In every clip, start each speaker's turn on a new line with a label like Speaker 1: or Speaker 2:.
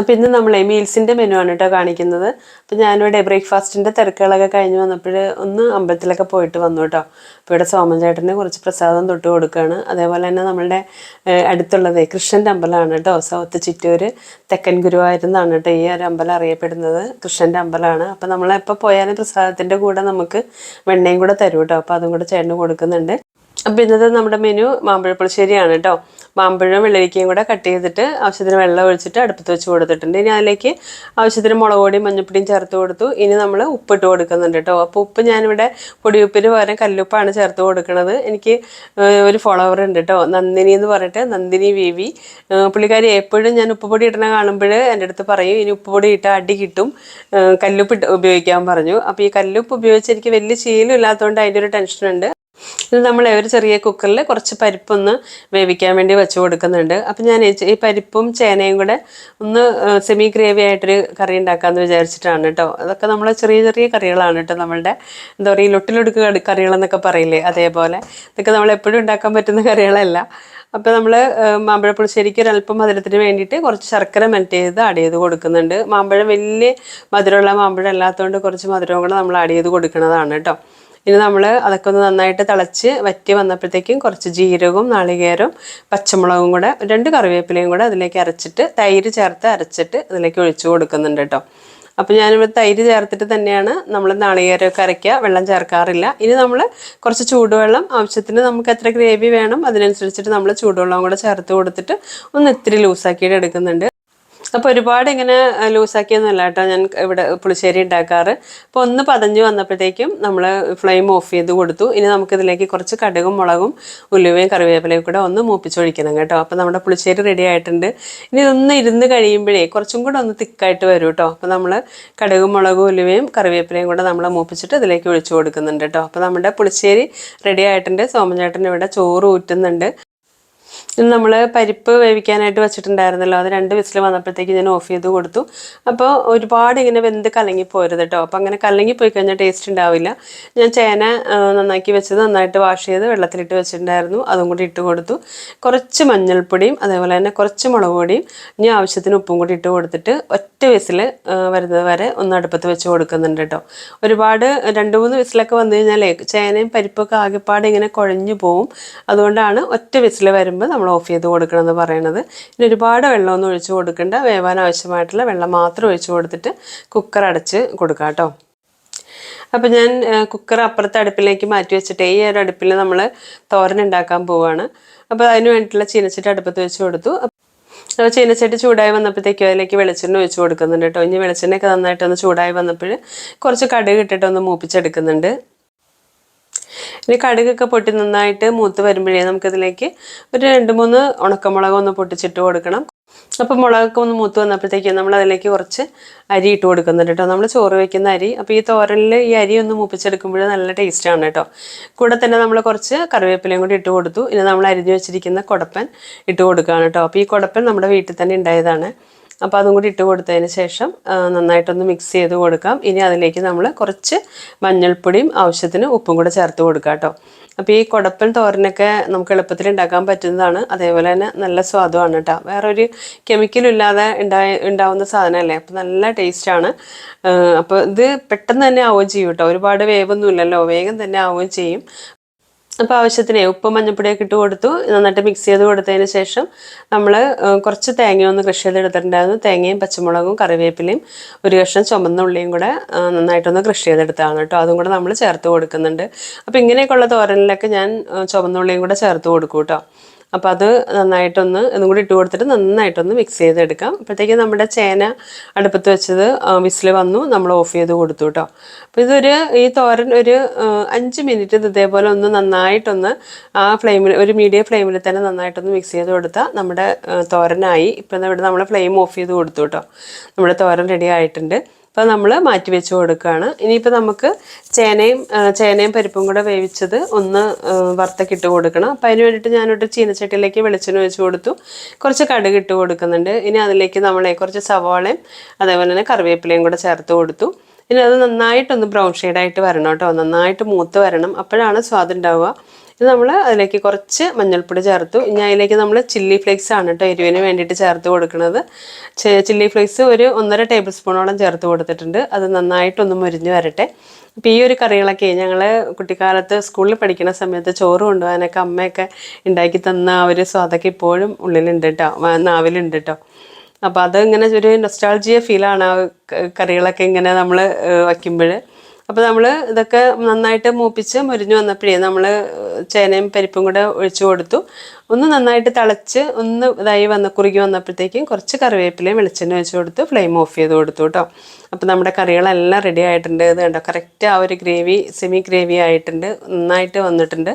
Speaker 1: അപ്പം ഇന്ന് നമ്മൾ മീൽസിന്റെ മെനു ആണ് കേട്ടോ കാണിക്കുന്നത്. അപ്പം ഞാനിവിടെ ബ്രേക്ക്ഫാസ്റ്റിന്റെ തിരക്കുകളൊക്കെ കഴിഞ്ഞ് വന്നപ്പോൾ ഒന്ന് അമ്പലത്തിലൊക്കെ പോയിട്ട് വന്നു കേട്ടോ അപ്പോൾ ഇവിടെ സോമൻ ചേട്ടന് കുറച്ച് പ്രസാദം തൊട്ട് കൊടുക്കുകയാണ് അതേപോലെ തന്നെ നമ്മളുടെ അടുത്തുള്ളത് കൃഷ്ണന്റെ അമ്പലമാണ് കേട്ടോ സൗത്ത് ചിറ്റൂർ തെക്കൻ ഗുരുവായൂരെന്നാണ് കേട്ടോ ഈ ഒരു അമ്പലം അറിയപ്പെടുന്നത്. കൃഷ്ണന്റെ അമ്പലമാണ് അപ്പം നമ്മളെപ്പോൾ പോയാലും പ്രസാദത്തിന്റെ കൂടെ നമുക്ക് വെണ്ണയും കൂടെ തരും കേട്ടോ അപ്പോൾ അതും കൂടെ ചേട്ടന് കൊടുക്കുന്നുണ്ട്. അപ്പം ഇന്നത്തെ നമ്മുടെ മെനു മാമ്പഴ പുളിശ്ശേരിയാണ് കേട്ടോ. മാമ്പഴം വെള്ളരിക്കയും കൂടെ കട്ട് ചെയ്തിട്ട് ആവശ്യത്തിന് വെള്ളം ഒഴിച്ചിട്ട് അടുപ്പത്ത് വെച്ച് കൊടുത്തിട്ടുണ്ട്. ഇനി അതിലേക്ക് ആവശ്യത്തിന് മുളക് പൊടിയും മഞ്ഞപ്പൊടിയും ചേർത്ത് കൊടുത്തു. ഇനി നമ്മൾ ഉപ്പിട്ട് കൊടുക്കുന്നുണ്ട് കേട്ടോ. അപ്പോൾ ഉപ്പ് ഞാനിവിടെ പൊടിയുപ്പിന് പകരം കല്ലുപ്പാണ് ചേർത്ത് കൊടുക്കുന്നത് എനിക്ക് ഒരു ഫോളോവർ ഉണ്ട് കേട്ടോ. നന്ദിനി എന്ന് പറഞ്ഞിട്ട് നന്ദിനി വി വി പുള്ളിക്കാരി എപ്പോഴും ഞാൻ ഉപ്പ് പൊടി ഇടണ കാണുമ്പോൾ എന്റെ അടുത്ത് പറയും ഇനി ഉപ്പ് പൊടി ഇട്ടാൽ അടി കിട്ടും. കല്ലുപ്പ് ഉപയോഗിക്കാൻ പറഞ്ഞു. അപ്പോൾ ഈ കല്ലുപ്പ് ഉപയോഗിച്ച് എനിക്ക് വലിയ ശീലം ഇല്ലാത്തതുകൊണ്ട് അതിന്റെ ഒരു ടെൻഷനുണ്ട് ഇത് നമ്മൾ ഒരു ചെറിയ കുക്കറിൽ കുറച്ച് പരിപ്പൊന്ന് വേവിക്കാൻ വേണ്ടി വെച്ച് കൊടുക്കുന്നുണ്ട്. അപ്പം ഞാൻ ഈ പരിപ്പും ചേനയും കൂടെ ഒന്ന് സെമി ഗ്രേവി ആയിട്ടൊരു കറി ഉണ്ടാക്കാമെന്ന് വിചാരിച്ചിട്ടാണ് കേട്ടോ അതൊക്കെ നമ്മൾ ചെറിയ ചെറിയ കറികളാണ് കേട്ടോ നമ്മളുടെ എന്താ പറയുക ലൊട്ടിലൊടുക്ക് കറികളെന്നൊക്കെ പറയില്ലേ അതേപോലെ. ഇതൊക്കെ നമ്മൾ എപ്പോഴും ഉണ്ടാക്കാൻ പറ്റുന്ന കറികളല്ല. അപ്പോൾ നമ്മൾ മാമ്പഴ പുളിശ്ശേരിക്ക് ഒരല്പം മധുരത്തിന് വേണ്ടിയിട്ട് കുറച്ച് ശർക്കര മെൽറ്റ് ചെയ്ത് ആഡ് ചെയ്ത് കൊടുക്കുന്നുണ്ട്. മാമ്പഴം വലിയ മധുരമുള്ള മാമ്പഴം അല്ലാത്തതുകൊണ്ട് കുറച്ച് മധുരവും കൂടെ നമ്മൾ ആഡ് ചെയ്ത് കൊടുക്കുന്നതാണ് കേട്ടോ ഇനി നമ്മൾ അതൊക്കെ ഒന്ന് നന്നായിട്ട് തിളച്ച് വറ്റി വന്നപ്പോഴത്തേക്കും കുറച്ച് ജീരകവും നാളികേരവും പച്ചമുളകും കൂടെ രണ്ട് കറിവേപ്പിലയും കൂടെ അതിലേക്ക് അരച്ചിട്ട് തൈര് ചേർത്ത് അരച്ചിട്ട് അതിലേക്ക് ഒഴിച്ചു കൊടുക്കുന്നുണ്ട് കേട്ടോ. അപ്പോൾ ഞാനിവിടെ തൈര് ചേർത്തിട്ട് തന്നെയാണ് നമ്മൾ നാളികേരമൊക്കെ അരയ്ക്കുക. വെള്ളം ചേർക്കാറില്ല. ഇനി നമ്മൾ കുറച്ച് ചൂടുവെള്ളം ആവശ്യത്തിന് നമുക്ക് എത്ര ഗ്രേവി വേണം അതിനനുസരിച്ചിട്ട് നമ്മൾ ചൂടുവെള്ളം കൂടെ ചേർത്ത് കൊടുത്തിട്ട് ഒന്ന് ഇത്തിരി ലൂസാക്കിയിട്ട് എടുക്കുന്നുണ്ട്. അപ്പോൾ ഒരുപാട് ഇങ്ങനെ ലൂസാക്കിയൊന്നുമല്ല കേട്ടോ ഞാൻ ഇവിടെ പുളിശ്ശേരി ഉണ്ടാക്കാറ്. അപ്പോൾ ഒന്ന് പതഞ്ഞ് വന്നപ്പോഴത്തേക്കും നമ്മൾ ഫ്ലെയിം ഓഫ് ചെയ്ത് കൊടുത്തു. ഇനി നമുക്കിതിലേക്ക് കുറച്ച് കടുകും മുളകും ഉലുവയും കറിവേപ്പിലയും കൂടെ ഒന്ന് മൂപ്പിച്ചൊഴിക്കണം കേട്ടോ. അപ്പോൾ നമ്മുടെ പുളിശ്ശേരി റെഡി ആയിട്ടുണ്ട്. ഇനി ഇതൊന്ന് ഇരുന്ന് കഴിയുമ്പോഴേ കുറച്ചും കൂടെ ഒന്ന് തിക്കായിട്ട് വരും കേട്ടോ. അപ്പോൾ നമ്മൾ കടുകും മുളകും ഉലുവയും കറിവേപ്പിലയും കൂടെ നമ്മൾ മൂപ്പിച്ചിട്ട് ഇതിലേക്ക് ഒഴിച്ചു കൊടുക്കുന്നുണ്ട് കേട്ടോ. അപ്പോൾ നമ്മുടെ പുളിശ്ശേരി റെഡി ആയിട്ടുണ്ട്. സോമചേട്ടൻ ഇവിടെ ചോറ് ഊറ്റുന്നുണ്ട്. നമ്മൾ പരിപ്പ് വേവിക്കാനായിട്ട് വെച്ചിട്ടുണ്ടായിരുന്നല്ലോ. അത് രണ്ട് വിസിൽ വന്നപ്പോഴത്തേക്ക് ഞാൻ ഓഫ് ചെയ്ത് കൊടുത്തു. അപ്പോൾ ഒരുപാട് ഇങ്ങനെ വെന്ത് കലങ്ങി പോരുത് കേട്ടോ അപ്പോൾ അങ്ങനെ കലങ്ങി പോയി കഴിഞ്ഞാൽ ടേസ്റ്റ് ഉണ്ടാവില്ല. ഞാൻ ചേന നന്നാക്കി വെച്ചത് നന്നായിട്ട് വാഷ് ചെയ്ത് വെള്ളത്തിലിട്ട് വെച്ചിട്ടുണ്ടായിരുന്നു. അതും കൂടി ഇട്ട് കൊടുത്തു. കുറച്ച് മഞ്ഞൾപ്പൊടിയും അതേപോലെ തന്നെ കുറച്ച് മുളക് പൊടിയും ഇനി ആവശ്യത്തിന് ഉപ്പും കൂടി ഇട്ട് കൊടുത്തിട്ട് ഒറ്റ വിസിൽ വരുന്നത് വരെ ഒന്ന് അടുപ്പത്ത് വെച്ച് കൊടുക്കുന്നുണ്ട് കേട്ടോ ഒരുപാട് രണ്ട് മൂന്ന് വിസിലൊക്കെ വന്നു കഴിഞ്ഞാൽ ചേനയും പരിപ്പൊക്കെ ആകെപ്പാടെ ഇങ്ങനെ കുഴഞ്ഞു പോവും. അതുകൊണ്ടാണ് ഒറ്റ വിസിൽ വരുമ്പോൾ നമ്മൾ ഓഫ് ചെയ്ത് കൊടുക്കണം എന്ന് പറയണത്. ഇനി ഒരുപാട് വെള്ളമൊന്നും ഒഴിച്ച് കൊടുക്കേണ്ട. വേവാൻ ആവശ്യമായിട്ടുള്ള വെള്ളം മാത്രം ഒഴിച്ച് കൊടുത്തിട്ട് കുക്കർ അടച്ച് കൊടുക്കാം കേട്ടോ. അപ്പം ഞാൻ കുക്കർ അപ്പുറത്തെ അടുപ്പിലേക്ക് മാറ്റി വെച്ചിട്ട് ഈ ഒരു അടുപ്പിൽ നമ്മൾ തോരൻ ഉണ്ടാക്കാൻ പോവുകയാണ് അപ്പോൾ അതിന് വേണ്ടിയിട്ടുള്ള ചീനച്ചട്ടി അടുപ്പത്ത് വെച്ച് കൊടുത്തു. അപ്പോൾ ചീനച്ചട്ടി ചൂടായി വന്നപ്പോഴത്തേക്കും അതിലേക്ക് വെളിച്ചെണ്ണ ഒഴിച്ച് കൊടുക്കുന്നുണ്ട് കേട്ടോ. ഇനി വെളിച്ചെണ്ണയൊക്കെ നന്നായിട്ടൊന്ന് ചൂടായി വന്നപ്പോൾ കുറച്ച് കടുക് ഇട്ടിട്ടൊന്ന് മൂപ്പിച്ചെടുക്കുന്നുണ്ട്. ഇനി കടുകൊക്കെ പൊട്ടി നന്നായിട്ട് മൂത്ത് വരുമ്പോഴേ നമുക്കിതിലേക്ക് ഒരു രണ്ട് മൂന്ന് ഉണക്കമുളക് ഒന്ന് പൊട്ടിച്ചിട്ട് കൊടുക്കണം. അപ്പോൾ മുളകൊക്കെ ഒന്ന് മൂത്ത് വന്നപ്പോഴത്തേക്കും നമ്മൾ അതിലേക്ക് കുറച്ച് അരി ഇട്ട് കൊടുക്കുന്നുണ്ട് കേട്ടോ. നമ്മൾ ചോറ് വെക്കുന്ന അരി. അപ്പോൾ ഈ തോരനിൽ ഈ അരി ഒന്ന് മൂപ്പിച്ചെടുക്കുമ്പോൾ നല്ല ടേസ്റ്റാണ് കേട്ടോ. കൂടെ തന്നെ നമ്മൾ കുറച്ച് കറിവേപ്പിലയും കൂടി ഇട്ട് കൊടുത്തു. ഇനി നമ്മൾ അരിഞ്ഞു വെച്ചിരിക്കുന്ന കുടപ്പൻ ഇട്ട് കൊടുക്കുകയാണ് കേട്ടോ. അപ്പോൾ ഈ കുടപ്പൻ നമ്മുടെ വീട്ടിൽ തന്നെ ഉണ്ടായതാണ്. അപ്പോൾ അതും കൂടി ഇട്ട് കൊടുത്തതിന് ശേഷം നന്നായിട്ടൊന്ന് മിക്സ് ചെയ്ത് കൊടുക്കാം. ഇനി അതിലേക്ക് നമ്മൾ കുറച്ച് മഞ്ഞൾപ്പൊടിയും ആവശ്യത്തിന് ഉപ്പും കൂടെ ചേർത്ത് കൊടുക്കാം കേട്ടോ. അപ്പോൾ ഈ കുടപ്പൻ തോരനൊക്കെ നമുക്ക് എളുപ്പത്തിൽ ഉണ്ടാക്കാൻ പറ്റുന്നതാണ്. അതേപോലെ തന്നെ നല്ല സ്വാദുമാണ് കേട്ടോ. വേറെ ഒരു കെമിക്കലും ഇല്ലാതെ ഉണ്ടായ ഉണ്ടാവുന്ന സാധനമല്ലേ? അപ്പോൾ നല്ല ടേസ്റ്റാണ് അപ്പോൾ ഇത് പെട്ടെന്ന് തന്നെ ആവുകയും ചെയ്യും കേട്ടോ. ഒരുപാട് വേവൊന്നും ഇല്ലല്ലോ വേഗം തന്നെ ആവുകയും ചെയ്യും. അപ്പോൾ ആവശ്യത്തിന് ഉപ്പും മഞ്ഞപ്പൊടിയൊക്കെ ഇട്ട് കൊടുത്തു. നന്നായിട്ട് മിക്സ് ചെയ്ത് കൊടുത്തതിന് ശേഷം നമ്മൾ കുറച്ച് തേങ്ങയൊന്ന് ഒന്ന് കൃഷി ചെയ്തെടുത്തിട്ടുണ്ടായിരുന്നു തേങ്ങയും പച്ചമുളകും കറിവേപ്പിലയും ഒരു കഷ്ണം ചുമന്ന ഉള്ളിയും കൂടെ നന്നായിട്ടൊന്ന് കൃഷി ചെയ്തെടുത്താണ് കേട്ടോ. അതും കൂടെ നമ്മൾ ചേർത്ത് കൊടുക്കുന്നുണ്ട്. അപ്പോൾ ഇങ്ങനെയൊക്കെയുള്ള തോരനിലൊക്കെ ഞാൻ ചുമന്നുള്ളിയും കൂടെ ചേർത്ത് കൊടുക്കും കേട്ടോ. അപ്പോൾ അത് നന്നായിട്ടൊന്ന് ഇതും കൂടി ഇട്ട് കൊടുത്തിട്ട് നന്നായിട്ടൊന്ന് മിക്സ് ചെയ്തെടുക്കാം. അപ്പോഴത്തേക്കും നമ്മുടെ ചേന അടുപ്പത്ത് വെച്ചത് വിസിൽ വന്നു. നമ്മൾ ഓഫ് ചെയ്ത് കൊടുത്തു കേട്ടോ. അപ്പോൾ ഇതൊരു ഈ തോരൻ ഒരു അഞ്ച് മിനിറ്റ് ഇത് ഇതേപോലെ ഒന്ന് നന്നായിട്ടൊന്ന് ആ ഫ്ലെയിമിൽ ഒരു മീഡിയം ഫ്ലെയിമിൽ തന്നെ നന്നായിട്ടൊന്ന് മിക്സ് ചെയ്ത് കൊടുത്താൽ നമ്മുടെ തോരനായി. ഇപ്പം ഇവിടെ നമ്മൾ ഫ്ലെയിം ഓഫ് ചെയ്ത് കൊടുത്തു കേട്ടോ. നമ്മുടെ തോരൻ റെഡി ആയിട്ടുണ്ട്. അപ്പോൾ നമ്മൾ മാറ്റി വെച്ച് കൊടുക്കുകയാണ് ഇനിയിപ്പോൾ നമുക്ക് ചേനയും ചേനയും പരിപ്പും കൂടെ വേവിച്ചത് ഒന്ന് വറുത്തക്കിട്ട് കൊടുക്കണം. അപ്പം അതിന് വേണ്ടിയിട്ട് ഞാനൊരു ചീനച്ചട്ടിയിലേക്ക് വെളിച്ചെണ്ണ വെച്ച് കൊടുത്തു. കുറച്ച് കടുക് ഇട്ട് കൊടുക്കുന്നുണ്ട്. ഇനി അതിലേക്ക് നമ്മളെ കുറച്ച് സവാളയും അതേപോലെ തന്നെ കറിവേപ്പിലയും കൂടെ ചേർത്ത് കൊടുത്തു. ഇനി അത് നന്നായിട്ടൊന്ന് ബ്രൗൺ ഷെയ്ഡായിട്ട് വരണം കേട്ടോ. നന്നായിട്ട് മൂത്ത് വരണം. അപ്പോഴാണ് സ്വാദ് ഉണ്ടാവുക. ഇത് നമ്മൾ അതിലേക്ക് കുറച്ച് മഞ്ഞൾപ്പൊടി ചേർത്തു. ഇനി അതിലേക്ക് നമ്മൾ ചില്ലി ഫ്ലേക്സ് ആണ് കേട്ടോ എരിവിന് വേണ്ടിയിട്ട് ചേർത്ത് കൊടുക്കുന്നത്. ചില്ലി ഫ്ലേക്സ് ഒരു ഒന്നര ടേബിൾ സ്പൂണോളം ചേർത്ത് കൊടുത്തിട്ടുണ്ട്. അത് നന്നായിട്ടൊന്ന് മുരിഞ്ഞ് വരട്ടെ. അപ്പോൾ ഈ ഒരു കറികളൊക്കെ ഞങ്ങൾ കുട്ടിക്കാലത്ത് സ്കൂളിൽ പഠിക്കുന്ന സമയത്ത് ചോറ് കൊണ്ടുപോകാനൊക്കെ അമ്മയൊക്കെ ഉണ്ടാക്കി തന്ന ആ ഒരു സ്വാദൊക്കെ ഇപ്പോഴും ഉള്ളിലുണ്ട് കേട്ടോ നാവിലുണ്ട് കേട്ടോ അപ്പോൾ അത് ഇങ്ങനെ ഒരു നൊസ്റ്റാൾജിയ ഫീലാണ് ആ കറികളൊക്കെ ഇങ്ങനെ നമ്മൾ വയ്ക്കുമ്പോൾ അപ്പോൾ നമ്മൾ ഇതൊക്കെ നന്നായിട്ട് മൂപ്പിച്ച് മുരിഞ്ഞു വന്നപ്പോഴേ നമ്മൾ ചേനയും പരിപ്പും കൂടെ ഒഴിച്ചു കൊടുത്തു. ഒന്ന് നന്നായിട്ട് തിളച്ച് ഒന്ന് ഇതായി വന്ന കുറുകി വന്നപ്പോഴത്തേക്കും കുറച്ച് കറിവേപ്പിലയും വെളിച്ചെണ്ണ ഒഴിച്ചു കൊടുത്ത് ഫ്ലെയിം ഓഫ് ചെയ്ത് കൊടുത്തു കേട്ടോ. അപ്പോൾ നമ്മുടെ കറികളെല്ലാം റെഡി ആയിട്ടുണ്ട് ഇത് കണ്ടോ? കറക്റ്റ് ആ ഒരു ഗ്രേവി സെമി ഗ്രേവി ആയിട്ടുണ്ട്. നന്നായിട്ട് വന്നിട്ടുണ്ട്.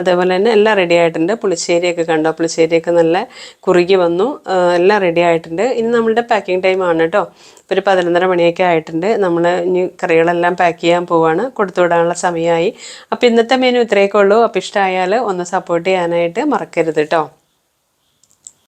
Speaker 1: അതേപോലെ തന്നെ എല്ലാം റെഡി ആയിട്ടുണ്ട്. പുളിശ്ശേരിയൊക്കെ കണ്ടോ? പുളിശ്ശേരിയൊക്കെ നല്ല കുറുകി വന്നു. എല്ലാം റെഡി ആയിട്ടുണ്ട്. ഇനി നമ്മളുടെ പാക്കിംഗ് ടൈം ആണ് കേട്ടോ. ഒരു പതിനൊന്നര മണിയൊക്കെ ആയിട്ടുണ്ട്. നമ്മൾ ഇനി കറികളെല്ലാം പാക്ക് ചെയ്യാൻ പോവാണ്. കൊടുത്തു വിടാനുള്ള സമയമായി. അപ്പോൾ ഇന്നത്തെ മെനു ഇത്രയൊക്കെ ഉള്ളൂ. അപ്പോൾ ഇഷ്ടമായാൽ ഒന്ന് സപ്പോർട്ട് ചെയ്യാനായിട്ട് മറക്കരുത് കേട്ടോ